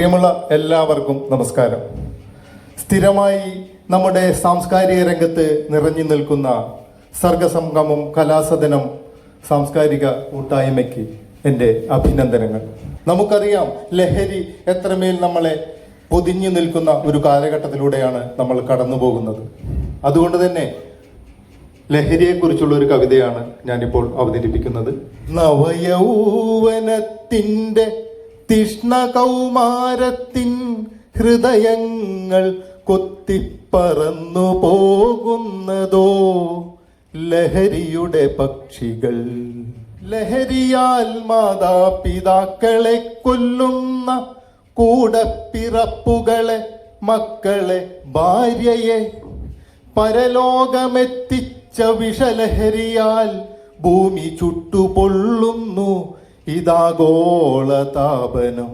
പ്രിയമുള്ള എല്ലാവർക്കും നമസ്കാരം. സ്ഥിരമായി നമ്മുടെ സാംസ്കാരിക രംഗത്ത് നിറഞ്ഞു നിൽക്കുന്ന സർഗസംഗമം കലാസദനം സാംസ്കാരിക കൂട്ടായ്മയ്ക്ക് എന്റെ അഭിനന്ദനങ്ങൾ. നമുക്കറിയാം ലഹരി എത്രമേൽ നമ്മളെ പൊതിഞ്ഞു നിൽക്കുന്ന ഒരു കാലഘട്ടത്തിലൂടെയാണ് നമ്മൾ കടന്നു പോകുന്നത് അതുകൊണ്ട് തന്നെ ലഹരിയെക്കുറിച്ചുള്ള ഒരു കവിതയാണ് ഞാനിപ്പോൾ അവതരിപ്പിക്കുന്നത്. നവയൗവനത്തിന്റെ തിഷ്ണ കൗമാരത്തിൻ ഹൃദയങ്ങൾ കൊത്തിപ്പറന്നു പോകുന്നതോ? ലഹരിയുടെ പക്ഷികൾ. ലഹരിയാൽ മാതാപിതാക്കളെ കൊല്ലുന്ന കൂടപ്പിറപ്പുകളെ മക്കളെ ഭാര്യയെ. പരലോകമെത്തിച്ച വിഷലഹരിയാൽ ഭൂമി ചുട്ടുപൊള്ളുന്നു. ഇതാഗോള താപനം